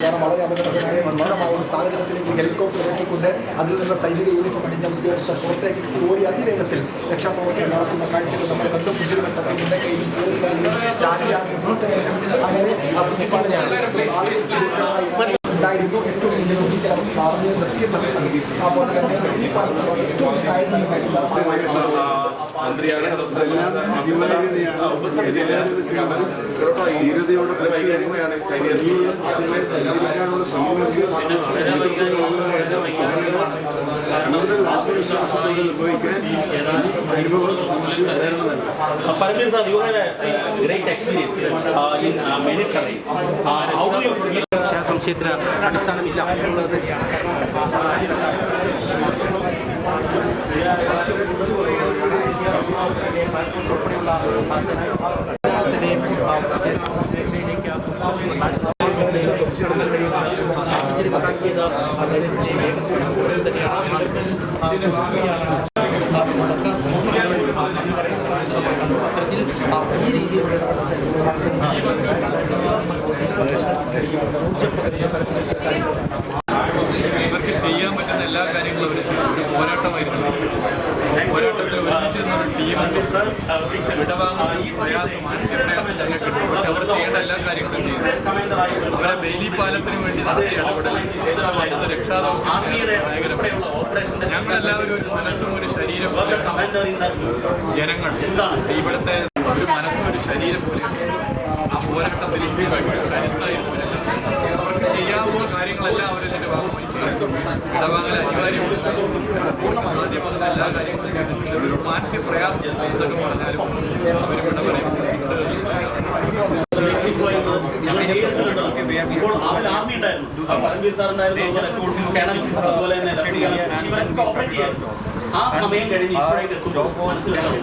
കാരണം വളരെ അപകടകരമായ വിമാനമായ ഒരു സാഹചര്യത്തിലേക്ക് ഹെലികോപ്റ്റർ ഇറക്കിക്കൊണ്ട് അതിൽ നിന്ന് സൈനിക യൂണിഫോം അണിഞ്ഞ ഉദ്യോഗസ്ഥർ പുറത്തേക്ക് ഓടി അതിവേഗത്തിൽ രക്ഷാപ്രവർത്തനം നടത്തുന്ന കാഴ്ചകൾ നമ്മൾ കണ്ടു. മുന്നിൽ മുന്നേ കയ്യിൽ. അങ്ങനെ കുഞ്ഞിപ്പാലം ഉണ്ടായിരുന്നു. ഏറ്റവും വലിയ ഒരിക്കലവസ്ഥ നിർത്തിയ സമയത്ത് അപ്പോൾ ഏറ്റവും Uh, uh, uh. Uh? സംശയത്തിന് അടിസ്ഥാനമില്ല അത്തരത്തിൽ ഈ രീതിയിലുള്ള എല്ലാ കാര്യങ്ങളും അവർ ഒരു പോരാട്ടമായിരുന്നു. പോരാട്ടത്തിൽ ഒരുമിച്ച് ടീം ഒരു ടീമുണ്ട് വിടവാങ്ങുന്ന ഈ പ്രയാസം മാനസിക പ്രയാസം ഞങ്ങൾക്കുണ്ട് പക്ഷെ അവർ ചെയ്യേണ്ട എല്ലാ കാര്യങ്ങളും ചെയ്യും. അവരെ ബെയിലി പാലത്തിന് വേണ്ടി നടത്തിയ ഇടപെടൽ രക്ഷാദൗത്യം ഞങ്ങളെല്ലാവരും ഒരു മനസ്സും ഒരു ശരീരം. ജനങ്ങൾ ഇവിടുത്തെ ഒരു മനസ്സും ഒരു ശരീരം പോലെ ആ പോരാട്ടത്തിൽ കരുത്തായിരുന്നു ഇടവാങ്ങൽ അനിവാര്യമാണ് സാധ്യമാകുന്ന എല്ലാ കാര്യങ്ങളും മാനസിക പ്രയാസം എന്തൊക്കെ പറഞ്ഞാലും അവർ ഇവിടെ പറയും ഇപ്പോൾ അതിൽ ആർമി ഉണ്ടായിരുന്നു പരംവീർ സാർ ഉണ്ടായിരുന്നു അതുപോലെ തന്നെ ഇവരൊക്കെ ഓപ്പറേറ്റ് ചെയ്യായിരുന്നു ആ സമയം കഴിഞ്ഞ് ഇപ്പോഴേക്ക് എത്തുമ്പോൾ മനസ്സിലാവും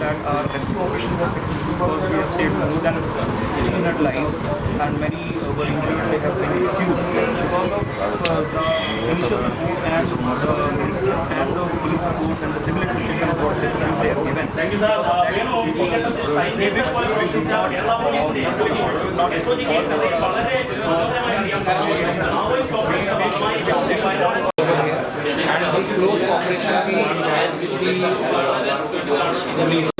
that our rescue operation was successful because we have saved more than 1,500 lives and many uh, were injured. They have been few because of uh, the initial support and the ministers and the police support and the civil appreciation of what different they have given. Thank you sir Venu ഈ ഘട്ടത്തിൽ സൈന്യത്തെ പോലെ പ്രവർത്തിച്ച കേരള പോലീസിന്റെ S O ജിക്ക് വളരെ ഗുണകരമായ അറിയാം കാരണം മാവോയിസ്റ്റ് ഓപ്പറേഷന്റെ ഭാഗമായി വയനാട് വേണു കേരള പരമ്പര സാങ്കേതികമായി